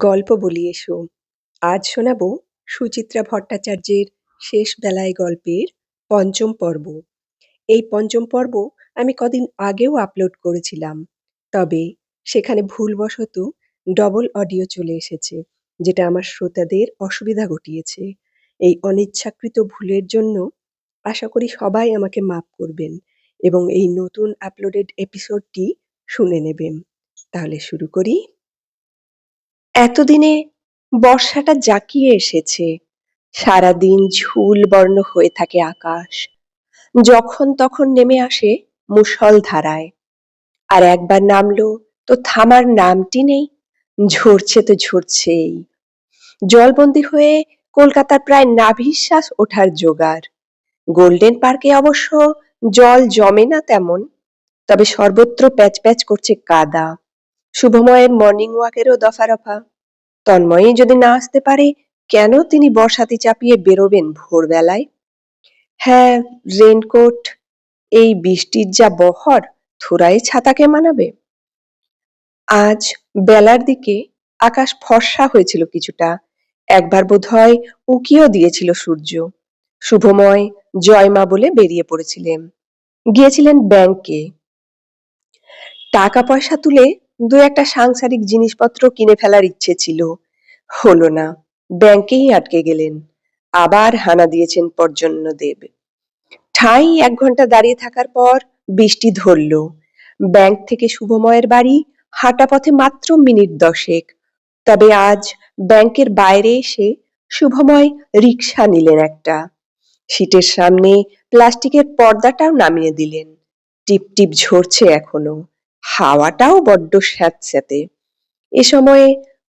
গল্প বলি এসো। আজ শোনাবো সুচিত্রা ভট্টাচার্যের শেষ বেলায় গল্পের পঞ্চম পর্ব। এই পঞ্চম পর্ব আমি কদিন আগেও আপলোড করেছিলাম, তবে সেখানে ভুলবশত ডবল অডিও চলে এসেছে, যেটা আমার শ্রোতাদের অসুবিধা ঘটিয়েছে। এই অনিচ্ছাকৃত ভুলের জন্য আশা করি সবাই আমাকে মাফ করবেন এবং এই নতুন আপলোডেড এপিসোডটি শুনে নেবেন। তাহলে শুরু করি। এতদিনে বর্ষাটা জাঁকিয়ে এসেছে। সারাদিন ঝুল বর্ণ হয়ে থাকে আকাশ। যখন তখন নেমে আসে মুষল ধারায়। আর একবার নামলো তো থামার নামটি নেই, ঝরছে তো ঝরছেই। জলবন্দি হয়ে কলকাতার প্রায় নাভিশ্বাস ওঠার জোগাড়। গোল্ডেন পার্কে অবশ্য জল জমে না তেমন, তবে সর্বত্র প্যাচ প্যাচ করছে কাদা। শুভময়ের মর্নিং ওয়াকেরও দফা রফা তন্ময়ী যদি না আসতে পারে, কেন তিনি বর্ষাতি চাপিয়ে বেরোবেন ভোরবেলায়? হ্যাঁ রেনকোট এই বৃষ্টির যা বহর থোড়াই ছাতাকে মানাবে? আজ বেলার দিকে আকাশ ফর্সা হয়েছিল কিছুটা। একবার বোধ হয় উকিও দিয়েছিল সূর্য। শুভময় জয়মা বলে বেরিয়ে পড়েছিলেন। গিয়েছিলেন ব্যাংকে। টাকা পয়সা তুলে দু একটা সাংসারিক জিনিসপত্র কিনে ফেলার ইচ্ছে ছিল। হলো না, ব্যাংকেই আটকে গেলেন। আবার হানা দিয়েছেন পর্জন্য দেব। ঠাই এক ঘণ্টা দাঁড়িয়ে থাকার পর বৃষ্টি ধরল। ব্যাংক থেকে শুভময়ের বাড়ি হাঁটা পথে মাত্র মিনিট দশেক। তবে আজ ব্যাংকের বাইরে এসে শুভময় রিক্সা নিলেন একটা। সিটের সামনে প্লাস্টিকের পর্দাটাও নামিয়ে দিলেন। টিপ টিপ ঝরছে এখনও। হাওয়াটাও বড্ড স্যাঁতস্যাঁতে। এ সময়ে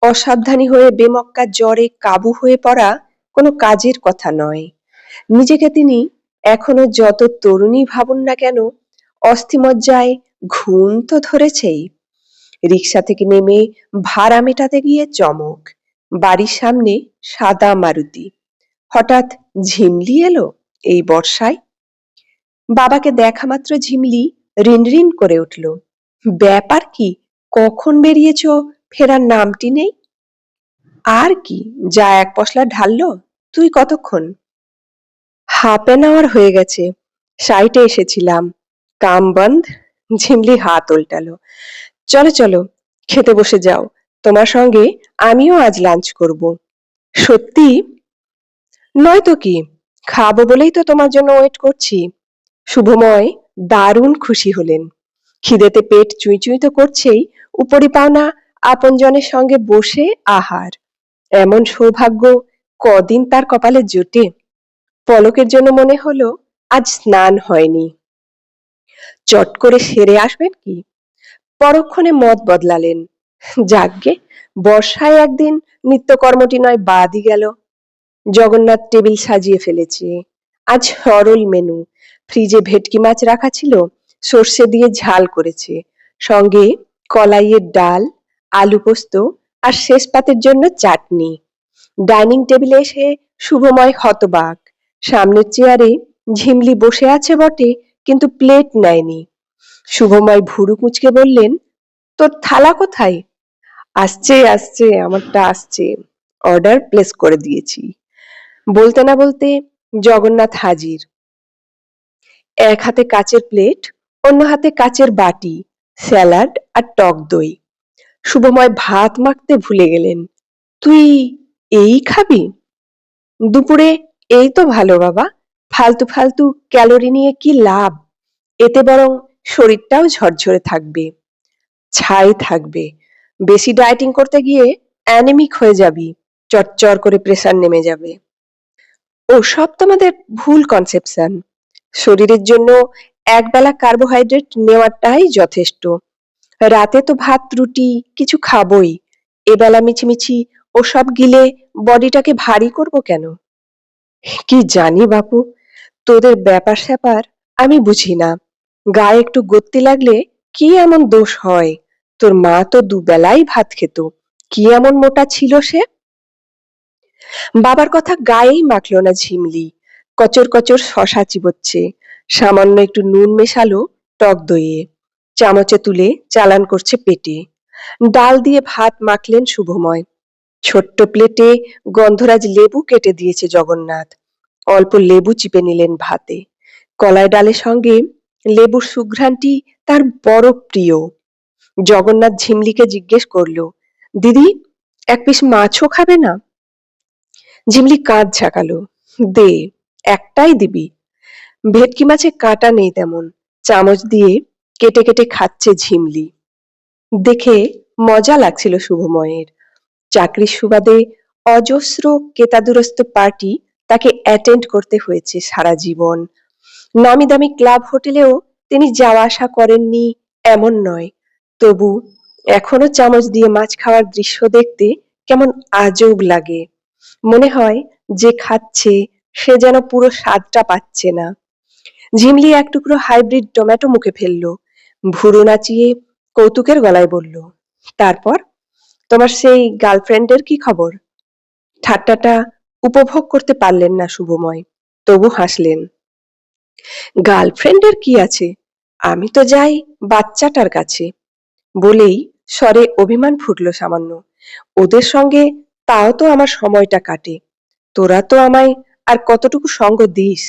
অসাবধানী হয়ে বেমক্কা জ্বরে কাবু হয়ে পড়া কোনো কাজের কথা নয়। নিজেকে তিনি এখনও যত তরুণী ভাবুন না কেন, অস্থিমজ্জায় ঘুম তো ধরেছেই। রিক্সা থেকে নেমে ভাড়া মেটাতে গিয়ে চমক, বাড়ির সামনে সাদা মারুতি। হঠাৎ ঝিমলি এলো এই বর্ষায়? বাবাকে দেখা মাত্র ঝিমলি রিন রিন করে উঠল। ব্যাপার কি? কখন বেরিয়েছ? ফেরার নামটি নেই? আর কি? যা এক পশলা ঢাললো, তুই কতক্ষণ? হাফ এন আওয়ার হয়ে গেছে। সাইটে এসেছিলাম। কাম বন্ধ। ঝিমলি হাত উল্টালো। চলো চলো, খেতে বসে যাও। তোমার সঙ্গে আমিও আজ লাঞ্চ করব। সত্যি? নয়তো কি? খাব বলেই তো তোমার জন্য ওয়েট করছি। শুভময় দারুণ খুশি হলেন। খিদেতে পেট চুই তো করছেই, উপরি পাওনা আপনজনের সঙ্গে বসে আহার। এমন সৌভাগ্য কদিন তার কপালে জোটে। পলকের জন্য মনে হলো আজ স্নান হয়নি। চট করে সেরে আসবেন কি? পরক্ষণে মত বদলালেন। যাকগে, বর্ষায় একদিন নিত্যকর্মটি নয় বাদই গেল। জগন্নাথ টেবিল সাজিয়ে ফেলেছে। আজ সরল মেনু। ফ্রিজে ভেটকি মাছ রাখা ছিল। সর্ষে দিয়ে ঝাল করেছে। সঙ্গে কলাইয়ের ডাল, আলু পোস্ত আর শেষ পাতের জন্য চাটনি। ডাইনিং টেবিলে এসে শুভময় হতবাক। সামনের চেয়ারে ঝিমলি বসে আছে বটে, কিন্তু প্লেট নেয়নি। শুভময় ভুরু কুচকে বললেন, তোর থালা কোথায়? আসছে আসছে, আমারটা আসছে। অর্ডার প্লেস করে দিয়েছি। বলতে না বলতে জগন্নাথ হাজির। এক হাতে কাচের প্লেট অন্য হাতে কাচের বাটি, স্যালাড আর টক দই। শুভময় ভাত মাখতে ভুলে গেলেন। তুই এই খাবি? দুপুরে এই তো ভালো বাবা। ফালতু ফালতু ক্যালোরি নিয়ে কি লাভ? এতে বরং শরীরটাও ঝরঝরে থাকবে। ছাই থাকবে। বেশি ডায়েটিং করতে গিয়ে অ্যানেমিক হয়ে যাবি। চটচর করে প্রেসার নেমে যাবে। ওসব তোমাদের ভুল কনসেপশন। শরীরের জন্য একবেলা কার্বোহাইড্রেট নেওয়াটাই যথেষ্ট। রাতে তো ভাত, রুটি কিছু খাবই। এবেলা মিছিমিছি ওসব গিলে বডিটাকে ভারী করব কেন? কি জানি বাপু, তোদের ব্যাপার স্যাপার আমি বুঝি না। গায়ে একটু গত্তি লাগলে কি এমন দোষ হয়? তোর মা তো দুবেলাই ভাত খেত, কি এমন মোটা ছিল সে? বাবার কথা গায়েই মাখলো না ঝিমলি, কচর কচর শশা চিবোচ্ছে। সামান্য একটু নুন মেশালো, টক দইয়ে। চামচে তুলে চালান করছে পেটে। ডাল দিয়ে ভাত মাখলেন শুভময়। ছোট্ট প্লেটে গন্ধরাজ লেবু কেটে দিয়েছে জগন্নাথ। অল্প লেবু চিপে নিলেন ভাতে। কলাই ডালের সঙ্গে লেবুর সুঘ্রাণটি তার বড় প্রিয়। জগন্নাথ ঝিমলিকে জিজ্ঞেস করল, দিদি, এক পিস মাছও খাবে না? ঝিমলি কাঁধ ঝাঁকালো, দে, একটাই দিবি। ভেটকি মাছে কাঁটা নেই তেমন। চামচ দিয়ে কেটে কেটে খাচ্ছে ঝিমলি। দেখে মজা লাগছিল শুভময়ের। চাকরির সুবাদে অজস্র কেতাদুরস্ত পার্টি তাকে অ্যাটেন্ড করতে হয়েছে সারা জীবন। নামি দামি ক্লাব হোটেলেও তিনি যাওয়া আসা করেননি এমন নয়। তবু এখনও চামচ দিয়ে মাছ খাওয়ার দৃশ্য দেখতে কেমন আজব লাগে। মনে হয় যে খাচ্ছে, সে যেন পুরো স্বাদটা পাচ্ছে না। ঝিমলি এক টুকরো হাইব্রিড টমেটো মুখে ফেলল। ভুরু নাচিয়ে কৌতুকের গলায় বলল, তারপর? তোমার সেই গার্লফ্রেন্ডের কি খবর? ঠাট্টাটা উপভোগ করতে পারলেন না শুভময়, তবু হাসলেন। গার্লফ্রেন্ডের কি আছে? আমি তো যাই বাচ্চাটার কাছে। বলেই স্বরে অভিমান ফুটল সামান্য। ওদের সঙ্গে তাও তো আমার সময়টা কাটে। তোরা তো আমায় আর কতটুকু সঙ্গ দিস?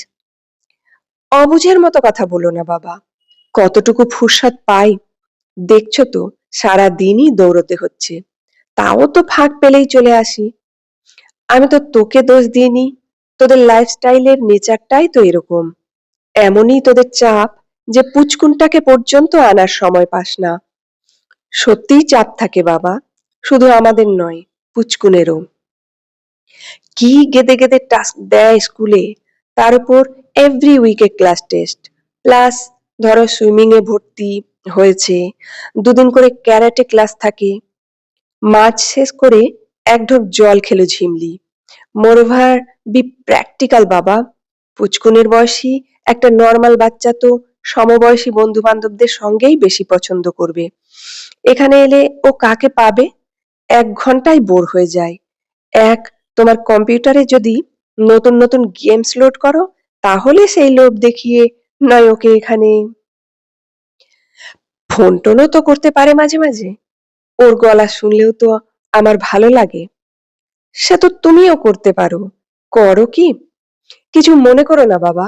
অবুঝের মতো কথা বলো না, বাবা। কতটুকু ফুরসত পাই। দেখছ তো সারা দিনই দৌড়তে হচ্ছে। তাও তো ফাঁক পেলেই চলে আসি। আমি তো তোকে দোষ দিইনি। তোদের লাইফস্টাইলের নেচারটাই তো এরকম। এমনই তোদের চাপ যে পুচকুনটাকে পর্যন্ত আনার সময় পাস না। সত্যিই চাপ থাকে, বাবা। শুধু আমাদের নয়, পুচকুনেরও। কি গেদে গেদে টাস্ক দেয় স্কুলে তার উপর এভরি উইকে ক্লাস টেস্ট প্লাস ধরো সুইমিং এ ভর্তি হয়েছে, দুদিন করে ক্যারাটে ক্লাস থাকে মাছ শেষ করে এক ঢোক জল খেলো ঝিমলি। মোরভার বি প্র্যাকটিক্যাল বাবা, পুচকুনের বয়সী, একটা নর্মাল বাচ্চা তো সমবয়সী বন্ধু বান্ধবদের সঙ্গেই বেশি পছন্দ করবে। এখানে এলে ও কাকে পাবে? এক ঘন্টায় বোর হয়ে যায়। এক, তোমার কম্পিউটারে যদি নতুন নতুন গেমস লোড করো তাহলে সেই লোভ দেখিয়ে নয় ওকে এখানে। ফোন টোনও তো করতে পারে মাঝে মাঝে। ওর গলা শুনলেও তো আমার ভালো লাগে। সে তো তুমিও করতে পারো। করো কি? কিছু মনে করো না বাবা।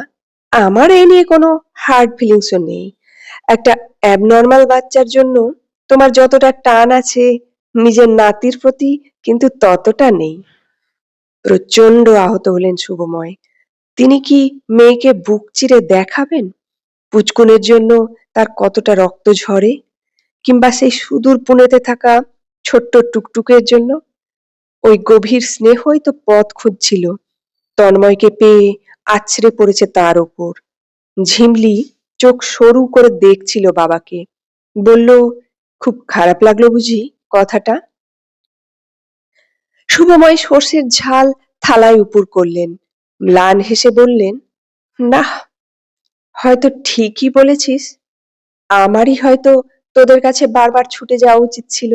আমার এই নিয়ে কোনো হার্ড ফিলিংসও নেই। একটা অ্যাবনর্মাল বাচ্চার জন্য তোমার যতটা টান আছে নিজের নাতির প্রতি কিন্তু ততটা নেই। প্রচণ্ড আহত হলেন শুভময়। তিনি কি মেয়েকে বুক চিরে দেখাবেন? পুচকুনের জন্য তার কতটা রক্ত ঝরে? কিংবা সেই সুদূর পুনেতে থাকা ছোট্ট টুকটুকের জন্য? ওই গভীর স্নেহই তো পথ খুঁজছিল। তন্ময়কে পেয়ে আছড়ে পড়েছে তার ওপর। ঝিমলি চোখ সরু করে দেখছিল বাবাকে। বলল, খুব খারাপ লাগল বুঝি কথাটা? শুভময় সর্ষের ঝাল থালায় উপর করলেন। ম্লান হেসে বললেন না হয়তো ঠিকই বলেছিস। আমারই হয়তো তোদের কাছে বারবার ছুটে যাওয়া উচিত ছিল।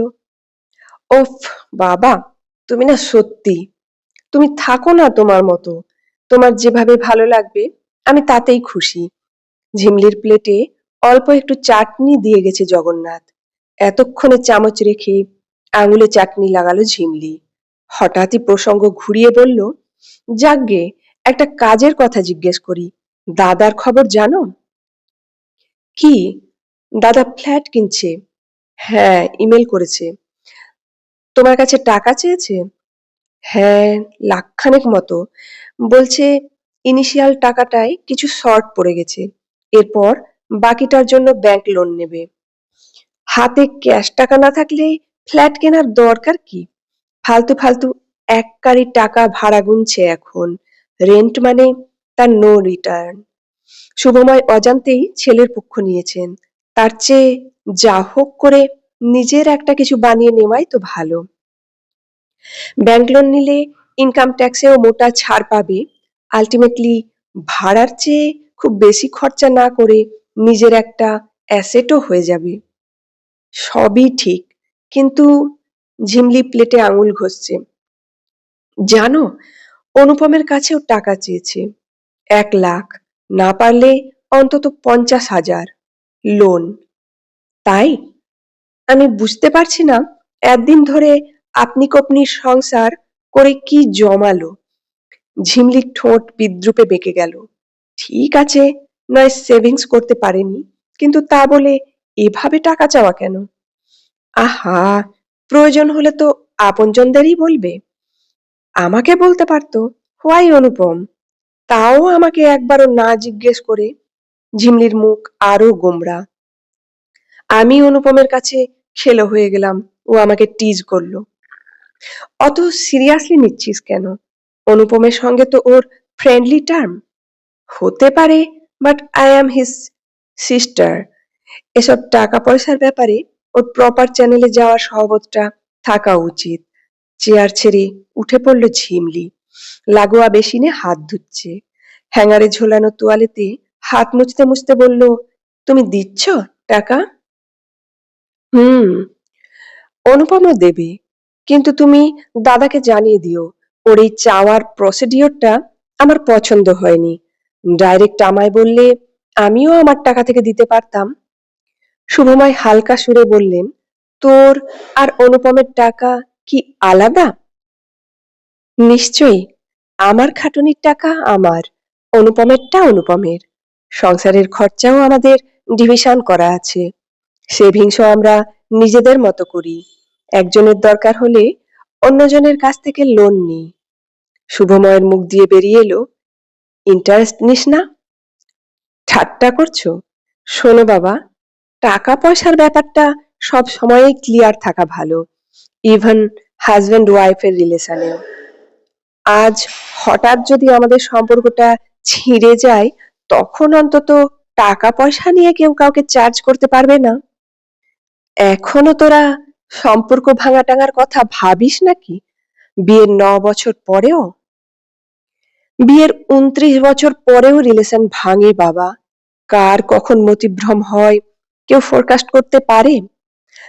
ওফ, বাবা, তুমি না সত্যি। তুমি থাকো না তোমার মতো। তোমার যেভাবে ভালো লাগবে, আমি তাতেই খুশি। ঝিমলির প্লেটে অল্প একটু চাটনি দিয়ে গেছে জগন্নাথ। এতক্ষণে চামচ রেখে আঙুলে চাটনি লাগালো ঝিমলি। হঠাৎই প্রসঙ্গ ঘুরিয়ে বলল যাকগে একটা কাজের কথা জিজ্ঞেস করি। দাদার খবর জানো? কি? দাদা ফ্ল্যাট কিনছে। হ্যাঁ ইমেল করেছে। তোমার কাছে টাকা চেয়েছে? হ্যাঁ লাখখানেক মতো। বলছে, ইনিশিয়াল টাকাটায় কিছু শর্ট পড়ে গেছে। এরপর বাকিটার জন্য ব্যাংক লোন নেবে। হাতে ক্যাশ টাকা না থাকলে ফ্ল্যাট কেনার দরকার কি? ফালতু ফালতু এক টাকা ভাড়া গুনছে এখন। রেন্ট মানে তার নো রিটার্ন শুভময় অজান্তেই ছেলের পক্ষ নিয়েছেন। তার চেয়ে যা হোক করে নিজের একটা কিছু বানিয়ে নেওয়াই তো ভালো। ব্যাংক লোন নিলে ইনকাম ট্যাক্সেও মোটা ছাড় পাবে। আলটিমেটলি ভাড়ার চেয়ে খুব বেশি খরচা না করে নিজের একটা অ্যাসেটও হয়ে যাবে। সবই ঠিক, কিন্তু ঝিমলি প্লেটে আঙুল ঘষছে। জানো অনুপমের কাছেও টাকা চেয়েছে। এক লাখ, না পারলে অন্তত পঞ্চাশ হাজার লোন। তাই? আমি বুঝতে পারছি না, একদিন ধরে আপনি কপনির সংসার করে কি জমালো? ঝিমলির ঠোঁট বিদ্রুপে বেঁকে গেল। ঠিক আছে, নয় সেভিংস করতে পারেনি, কিন্তু তা বলে এভাবে টাকা চাওয়া কেন? আহা, প্রয়োজন হলে তো আপনজনদেরই বলবে। আমাকে বলতে পারতো, হোয়াই অনুপম? তাও আমাকে একবারও না জিজ্ঞেস করে ঝিমলির মুখ আরও গোমরা আমি অনুপমের কাছে খেলো হয়ে গেলাম, ও আমাকে টিজ করল। অত সিরিয়াসলি নিচ্ছিস কেন? অনুপমের সঙ্গে তো ওর ফ্রেন্ডলি টার্ম? হতে পারে, but I am his sister. এসব টাকা পয়সার ব্যাপারে ওর প্রপার চ্যানেলে যাওয়ার সহবতটা থাকা উচিত। চেয়ার ছেড়ে উঠে পড়ল ঝিমলি। লাগোয়া বেসিনে হাত ধুচ্ছে। হ্যাঙ্গারে ঝোলানো তোয়ালেতে হাত মুছতে মুছতে বলল, তুমি দিচ্ছ টাকা? হুম অনুপমও দেবে, কিন্তু তুমি দাদাকে জানিয়ে দিও। ওর এই চাওয়ার প্রসিডিওরটা আমার পছন্দ হয়নি। ডাইরেক্ট আমায় বললে আমিও আমার টাকা থেকে দিতে পারতাম। শুভময় হালকা সুরে বললেন, তোর আর অনুপমের টাকা কি আলাদা? নিশ্চয়ই, আমার খাটুনির টাকা আমার, অনুপমেরটা অনুপমের। সংসারের খরচাও আমাদের ডিভিশন করা আছে। সেভিংসও আমরা নিজেদের মতো করি। একজনের দরকার হলে অন্যজনের কাছ থেকে লোন নিই শুভময়ের মুখ দিয়ে বেরিয়ে এলো ইন্টারেস্ট নিস না। ঠাট্টা করছ? শোনো বাবা টাকা পয়সার ব্যাপারটা সব সময়ই ক্লিয়ার থাকা ভালো। ইভেন হাজব্যান্ড ওয়াইফের রিলেশনেও আজ হঠাৎ যদি আমাদের সম্পর্কটা ছিঁড়ে যায়, তখন অন্তত টাকা পয়সা নিয়ে কেউ কাউকে চার্জ করতে পারবে না। এখনও তোরা সম্পর্ক ভাঙা টাঙার কথা ভাবিস নাকি? বিয়ের ন বছর পরেও? বিয়ের উনত্রিশ বছর পরেও রিলেশন ভাঙে বাবা। কার কখন মতিভ্রম হয়, কেউ ফোরকাস্ট করতে পারে?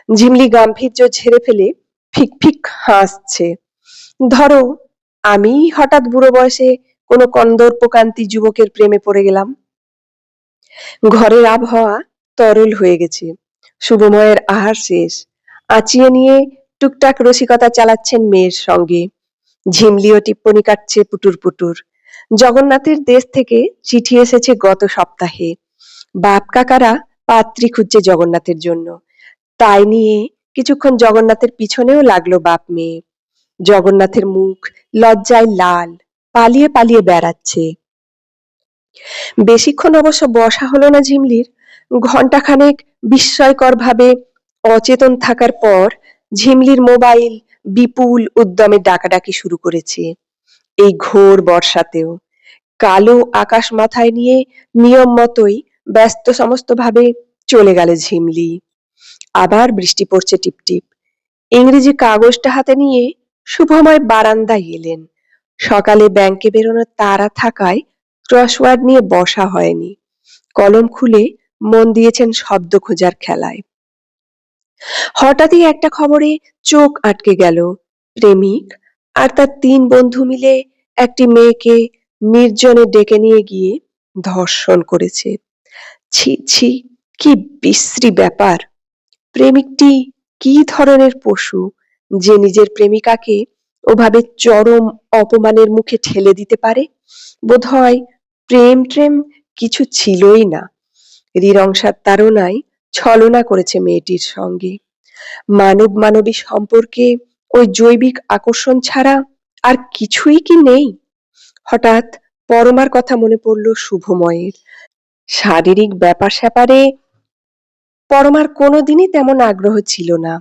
ঝিমলি গাম্ভীর্য ঝেড়ে ফেলে ফিক ফিক হাসছে। ধরো আমি হঠাৎ বুড়ো বয়সে কোনো কন্দর্পকান্তি যুবকের প্রেমে পড়ে গেলাম। ঘরের আবহাওয়া তরল হয়ে গেছে। শুভময়ের আহার শেষ। আঁচিয়ে নিয়ে টুকটাক রসিকতা চালাচ্ছেন মেয়ের সঙ্গে। ঝিমলিও টিপ্পনি কাটছে পুটুর পুটুর। জগন্নাথের দেশ থেকে চিঠি এসেছে গত সপ্তাহে। বাপ কাকারা পাত্রী খুঁজছে জগন্নাথের জন্য। তাই নিয়ে কিছুক্ষণ জগন্নাথের পিছনেও লাগল বাপ মেয়ে। জগন্নাথের মুখ লজ্জায় লাল, পালিয়ে পালিয়ে বেড়াচ্ছে। বেশিক্ষণ অবশ্য বসা হলো না ঝিমলির ঘন্টাখানেক বিস্ময়কর ভাবে অচেতন থাকার পর ঝিমলির মোবাইল বিপুল উদ্যমে ডাকাডাকি শুরু করেছে। এই ঘোর বর্ষাতেও কালো আকাশ মাথায় নিয়ে নিয়ম মতোই ব্যস্ত সমস্ত ভাবে চলে গেল ঝিমলি। আবার বৃষ্টি পড়ছে টিপটিপ। ইংরেজি কাগজটা হাতে নিয়ে শুভময় বারান্দায় এলেন। সকালে ব্যাংকে বেরোনোর তাড়া থাকায় ক্রসওয়ার্ড নিয়ে বসা হয়নি। কলম খুলে মন দিয়েছেন শব্দ খোঁজার খেলায়। হঠাৎই একটা খবরে চোখ আটকে গেল। প্রেমিক আর তার তিন বন্ধু মিলে একটি মেয়েকে নির্জনে ডেকে নিয়ে গিয়ে ধর্ষণ করেছে। ছি ছি, কি বিশ্রী ব্যাপার। প্রেমিকটি কি ধরনের পশু যে নিজের প্রেমিকাকে ওভাবে চরম অপমানের মুখে ঠেলে দিতে পারে? বোধহয় প্রেম ট্রেম কিছু ছিলই না। রিরংসার তাড়নায় ছলনা করেছে মেয়েটির সঙ্গে। মানব মানবী সম্পর্কে ওই জৈবিক আকর্ষণ ছাড়া আর কিছুই কি নেই? হঠাৎ পরমার কথা মনে পড়ল শুভময়ের। শারীরিক ব্যাপার স্যাপারে পরমার কোনোদিনই তেমন আগ্রহ ছিল না।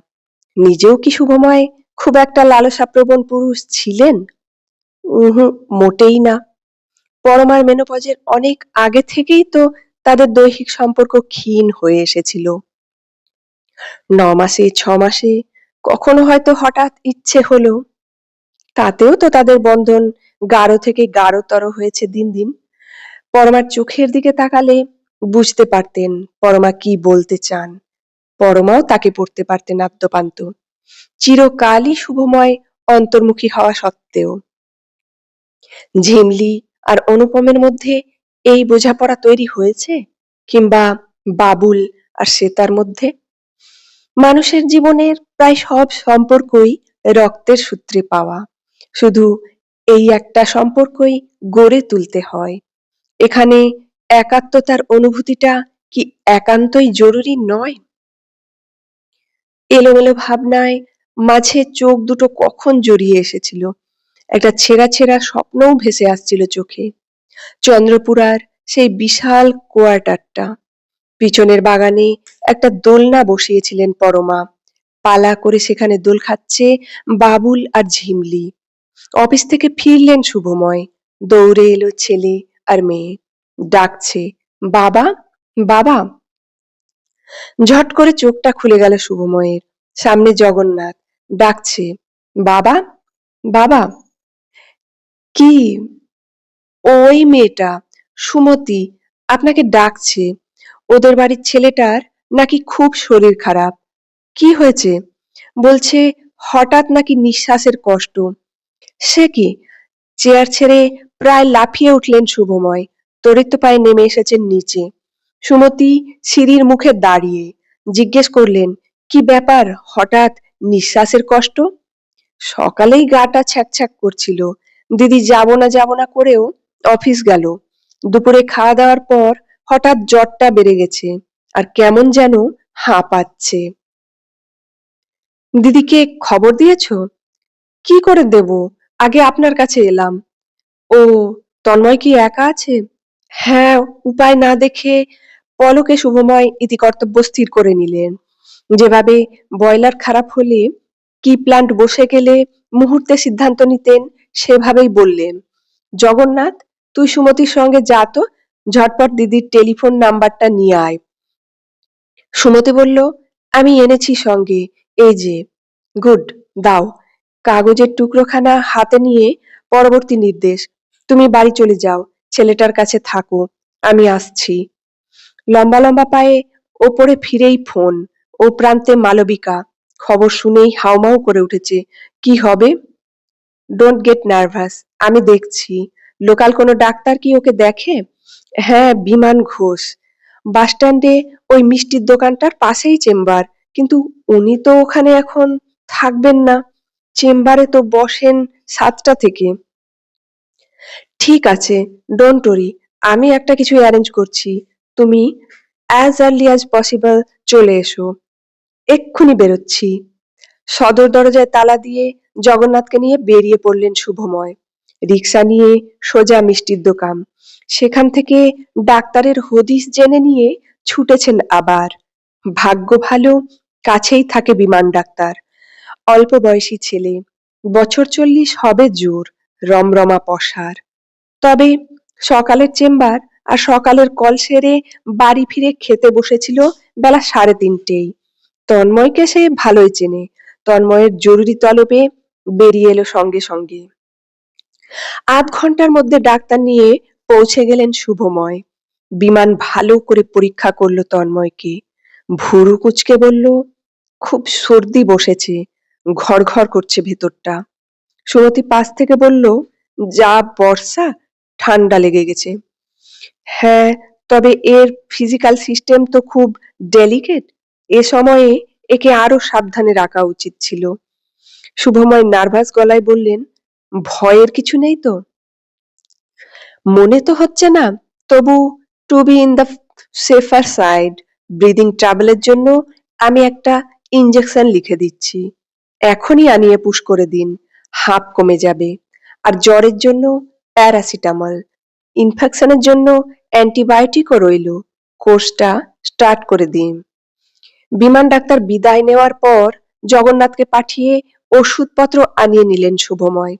নিজেও কি শুভময় খুব একটা লালসাপ্রবণ পুরুষ ছিলেন? উহু, মোটেই না। পরমার মেনোপজের অনেক আগে থেকেই তো তাদের দৈহিক সম্পর্ক ক্ষীণ হয়ে এসেছিল। ন মাসে, ছ মাসে কখনো হয়তো হঠাৎ ইচ্ছে হলো। তাতেও তো তাদের বন্ধন গাঢ় থেকে গাঢ়তর হয়েছে দিন দিন। পরমার চোখের দিকে তাকালে বুঝতে পারতেন পরমা কি বলতে চান। পরমাও তাকে পড়তে পারতেন আদ্যপান্ত। চিরকালই শুভময় অন্তর্মুখী হওয়া সত্ত্বেও। ঝিমলি আর অনুপমের মধ্যে এই বোঝাপড়া তৈরি হয়েছে কিংবা বাবুল আর শ্বেতার মধ্যে? মানুষের জীবনের প্রায় সব সম্পর্কই রক্তের সূত্রে পাওয়া। শুধু এই একটা সম্পর্কই গড়ে তুলতে হয়। এখানে একাত্মতার অনুভূতিটা কি একান্তই জরুরি নয়? এলোমেলো ভাবনায় মাঝে চোখ দুটো কখন জড়িয়ে এসেছিল? একটা ছেঁড়া ছেঁড়া স্বপ্নও ভেসে আসছিল চোখে। চন্দ্রপুরার সেই বিশাল কোয়ার্টারটা। পিছনের বাগানে একটা দোলনা বসিয়েছিলেন পরমা। পালা করে সেখানে দোল খাচ্ছে বাবুল আর ঝিমলি। অফিস থেকে ফিরলেন শুভময়। দৌড়ে এলো ছেলে আর মেয়ে। ডাকছে, বাবা বাবা! ঝট করে চোখটা খুলে গেল শুভময়ের, সামনে জগন্নাথ, ডাকছে, বাবা বাবা! কি? ওই মেয়েটা, সুমতি, আপনাকে ডাকছে। ওদের বাড়ির ছেলেটার নাকি খুব শরীর খারাপ। কি হয়েছে? বলছে হঠাৎ নাকি নিঃশ্বাসের কষ্ট। সে কি? চেয়ার ছেড়ে প্রায় লাফিয়ে উঠলেন শুভময়। তরিত পায়ে নেমে এসেছেন নিচে। সুমতি সিঁড়ির মুখে দাঁড়িয়ে জিজ্ঞেস করলেন, কি ব্যাপার? হঠাৎ নিঃশ্বাসের কষ্ট? সকালেই গাটা ছ্যাক করছিল। দিদি, যাব না যাব না করেও অফিস গেল। দুপুরে খাওয়া দাওয়ার পর হঠাৎ জ্বরটা বেড়ে গেছে আর কেমন যেন হাঁ পাচ্ছে। দিদিকে খবর দিয়েছ? কি করে দেব? আগে আপনার কাছে এলাম। ও, তন্ময় কি একা আছে? হ্যাঁ উপায় না দেখে পলকে শুভময় ইতি কর্তব্য স্থির করে নিলেন। যেভাবে বয়লার খারাপ হলে কি প্লান্ট বসে গেলে মুহূর্তে সিদ্ধান্ত নিতেন, সেভাবেই বললেন। জগন্নাথ, তুই সুমতির সঙ্গে যা তো, ঝটপট দিদির টেলিফোন নাম্বারটা নিয়ে আয়। সুমতি বলল, আমি এনেছি সঙ্গে, এই যে গুড দাও। কাগজের টুকরোখানা হাতে নিয়ে পরবর্তী নির্দেশ, তুমি বাড়ি চলে যাও ছেলেটার কাছে থাকো, আমি আসছি। লম্বা লম্বা পায়ে ওপরে ফিরেই ফোন, ও প্রান্তে মালবিকা। খবর শুনেই হাউমাউ করে উঠেছে, কি হবে? ডোন্ট গেট নার্ভাস আমি দেখছি। লোকাল কোনো ডাক্তার কি ওকে দেখে? হ্যাঁ বিমান ঘোষ। বাস স্ট্যান্ডে ওই মিষ্টির দোকানটার পাশেই চেম্বার, কিন্তু উনি তো ওখানে এখন থাকবেন না। চেম্বারে তো বসেন সাতটা থেকে। ঠিক আছে ডোন্ট ওরি আমি একটা কিছু অ্যারেঞ্জ করছি। তুমি অ্যাজ আর্লি অ্যাজ পসিবল চলে এসো। এক্ষুনি বেরোচ্ছি। সদর দরজায় তালা দিয়ে জগন্নাথকে নিয়ে বেরিয়ে পড়লেন শুভময়। রিক্সা নিয়ে সোজা মিষ্টির দোকান। সেখান থেকে ডাক্তারের হদিস জেনে নিয়ে ছুটেছেন আবার। ভাগ্য ভালো, কাছেই থাকে বিমান ডাক্তার। অল্প বয়সী ছেলে। বছর চল্লিশ হবে জোর, রমরমা পসার। তবে সকালের চেম্বার আর সকালের কল সেরে বাড়ি ফিরে খেতে বসেছিল বেলা সাড়ে তিনটেই। তন্ময়কে সে ভালোই চেনে। তন্ময়ের জরুরি তলবে বেরিয়ে এলো সঙ্গে সঙ্গে। আধ ঘণ্টার মধ্যে ডাক্তার নিয়ে পৌঁছে গেলেন শুভময়। বিমান ভালো করে পরীক্ষা করল তন্ময়কে। ভুরু কুচকে বলল, খুব সর্দি বসেছে ঘর ঘর করছে ভেতরটা। সুমতি পাশ থেকে বলল, যা বর্ষা ঠান্ডা লেগে গেছে। হ্যাঁ তবে এর ফিজিক্যাল সিস্টেম তো খুব ডেলিকেট এ সময়ে একে আরও সাবধানে রাখা উচিত ছিল। শুভময় নার্ভাস গলায় বললেন, ভয়ের কিছু নেই তো? মনে তো হচ্ছে না, তবু to be in the safer side breathing ট্রাভেলের জন্য আমি একটা ইঞ্জেকশন লিখে দিচ্ছি। এখনই আনিয়ে পুশ করে দিন, হাঁপ কমে যাবে। আর জ্বরের জন্য প্যারাসিটামল। ইনফেকশনের জন্য অ্যান্টিবায়োটিকও রইল। কোর্সটা স্টার্ট করে দিন। বিমান ডাক্তার বিদায় নেওয়ার পর জগন্নাথকে পাঠিয়ে ওষুধপত্র আনিয়ে নিলেন শুভময়।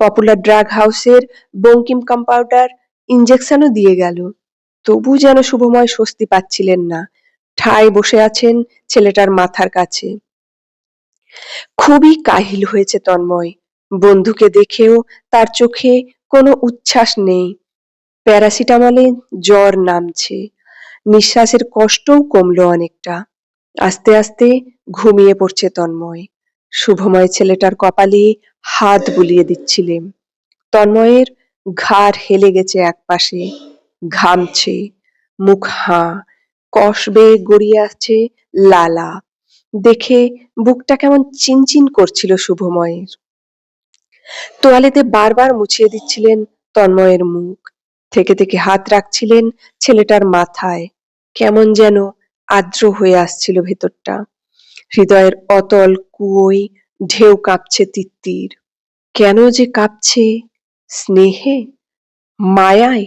পপুলার ড্রাগ হাউসের বঙ্কিম কম্পাউডার ইঞ্জেকশনও দিয়ে গেল। তবু যেন শুভময় স্বস্তি পাচ্ছিলেন না। ঠায় বসে আছেন ছেলেটার মাথার কাছে। খুবই কাহিল হয়েছে তন্ময়। বন্ধুকে দেখেও তার চোখে কোনো উচ্ছ্বাস নেই। প্যারাসিটামলে জ্বর নামছে। নিঃশ্বাসের কষ্টও কমলো অনেকটা। আস্তে আস্তে ঘুমিয়ে পড়ছে তন্ময়। শুভময় ছেলেটার কপালে হাত বুলিয়ে দিচ্ছিলেন তন্ময়ের ঘাড় হেলে গেছে একপাশে। ঘামছে। মুখ হাঁ। কষ বেয়ে গড়িয়ে আসছে লালা। দেখে বুকটা কেমন চিনচিন করছিল শুভময়ের। তোয়ালেতে বারবার মুছিয়ে দিচ্ছিলেন তন্ময়ের মুখ। থেকে থেকে হাত রাখছিলেন ছেলেটার মাথায়। কেমন যেন আর্দ্র হয়ে আসছিল ভেতরটা। হৃদয়ের অতল কুয়োয় ঢেউ কাঁপছে তিত্তির। কেন যে কাঁপছে? স্নেহে? মায়ায়?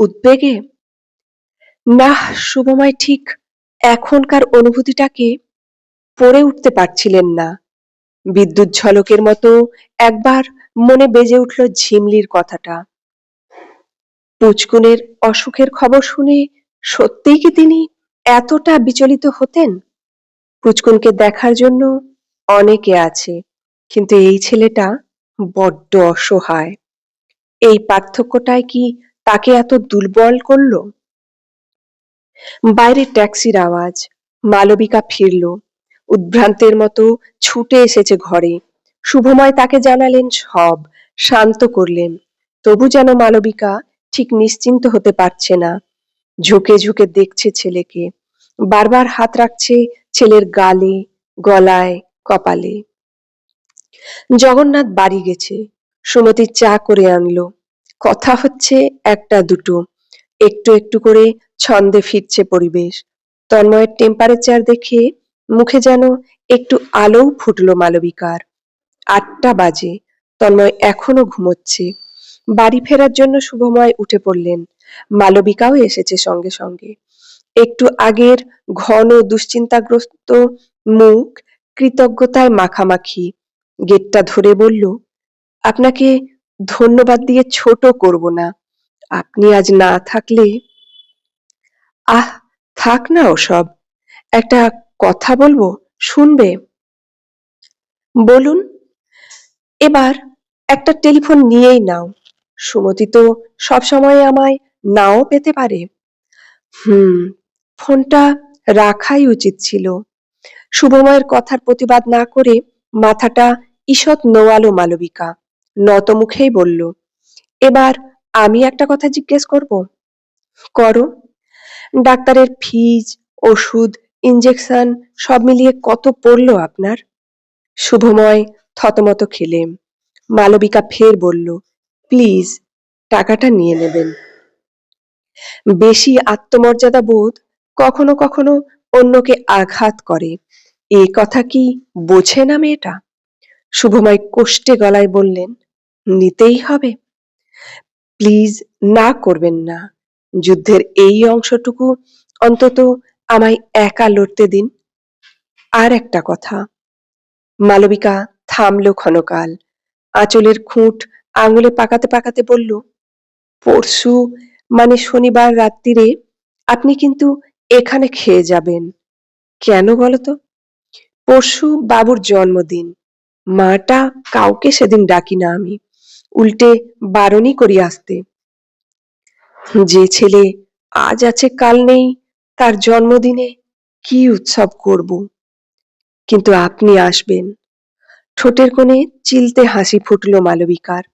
উদ্বেগে? না শুভময় ঠিক এখনকার অনুভূতিটাকে পড়ে উঠতে পারছিলেন না। বিদ্যুৎ ঝলকের মতো একবার মনে বেজে উঠল ঝিমলির কথাটা। পুচকুনের অসুখের খবর শুনে সত্যিই কি তিনি এতটা বিচলিত হতেন? পুচকুনকে দেখার জন্য অনেকে আছে, কিন্তু এই ছেলেটা বড্ড অসহায়। এই পার্থক্যটাই কি তাকে এত দুর্বল করল? বাইরে ট্যাক্সির আওয়াজ, মালবিকা ফিরল উদ্ভ্রান্তের মতো ছুটে এসেছে ঘরে। শুভময় তাকে জানালেন, সব শান্ত করলেন। তবু যেন মালবিকা ঠিক নিশ্চিন্ত হতে পারছে না। ঝুঁকে ঝুঁকে দেখছে ছেলেকে। বারবার হাত রাখছে ছেলের গালে, গলায়, কপালে। জগন্নাথ বাড়ি গেছে। সুমতি চা করে আনলো। কথা হচ্ছে একটা দুটো। একটু একটু করে ছন্দে ফিরছে পরিবেশ। তন্ময়ের টেম্পারেচার দেখে মুখে যেন একটু আলোও ফুটলো মালবিকার। আটটা বাজে, তন্ময় এখনও ঘুমোচ্ছে। বাড়ি ফেরার জন্য শুভময় উঠে পড়লেন। মালবিকাও এসেছে সঙ্গে সঙ্গে। একটু আগের ঘন দুশ্চিন্তাগ্রস্ত মুখ, কৃতজ্ঞতায় মাখামাখি, গেটটা ধরে বলল, আপনাকে ধন্যবাদ দিয়ে ছোট করব না। আপনি আজ না থাকলে? আহ, থাক না ওসব। একটা কথা বলব? শুনবে? বলুন। এবার একটা টেলিফোন নিয়েই নাও। সুমতি তো সবসময় আমায় নাও পেতে পারে। হুম, ফোনটা রাখাই উচিত ছিল। শুভময়ের কথার প্রতিবাদ না করে মাথাটা ঈষৎ নোয়ালো মালবিকা। নত মুখেই বলল, এবার আমি একটা কথা জিজ্ঞেস করব? করো। ডাক্তারের ফিজ, ওষুধ ইঞ্জেকশন সব মিলিয়ে কত পড়ল আপনার? শুভময় থতমত খেলে মালবিকা ফের বলল, প্লিজ, টাকাটা নিয়ে নেবেন। বেশি আত্মমর্যাদা বোধ কখনো কখনো অন্যকে আঘাত করে। এ কথা কি বোঝে না মেয়েটা? শুভময় কোষ্টে গলায় বললেন, নিতেই হবে। প্লিজ না করবেন না। যুদ্ধের এই অংশটুকু অন্তত আমায় একা লড়তে দিন। আর একটা কথা, মালবিকা থামলো ক্ষণকাল। আঁচলের খুঁট আঙুলে পাকাতে পাকাতে বলল, পরশু মানে শনিবার রাত্রিরে আপনি কিন্তু এখানে খেয়ে যাবেন। কেন বলতো? পরশু বাবুর জন্মদিন। মাটা কাউকে সেদিন ডাকি না আমি। উল্টে বারণই করি আসতে। যে ছেলে আজ আছে কাল নেই তার জন্মদিনে কি উৎসব করব। কিন্তু আপনি আসবেন। ঠোঁটের কোণে চিলতে হাসি ফুটলো মালবিকার।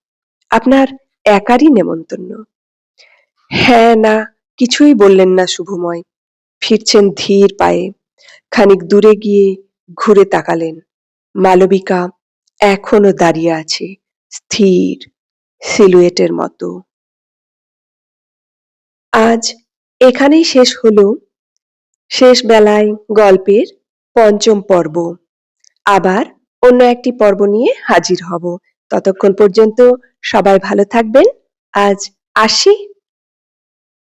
আপনার একারই নেমন্তন্ন। হ্যাঁ না, কিছুই বললেন না শুভময়। ফিরছেন ধীর পায়ে। খানিক দূরে গিয়ে ঘুরে তাকালেন। মালবিকা এখনও দাঁড়িয়ে আছে, স্থির সিলুয়েটের মতো। আজ এখানেই শেষ হলো শেষ বেলায় গল্পের পঞ্চম পর্ব। আবার অন্য একটি পর্ব নিয়ে হাজির হব। ততক্ষণ পর্যন্ত সবাই ভালো থাকবেন। আজ আসি।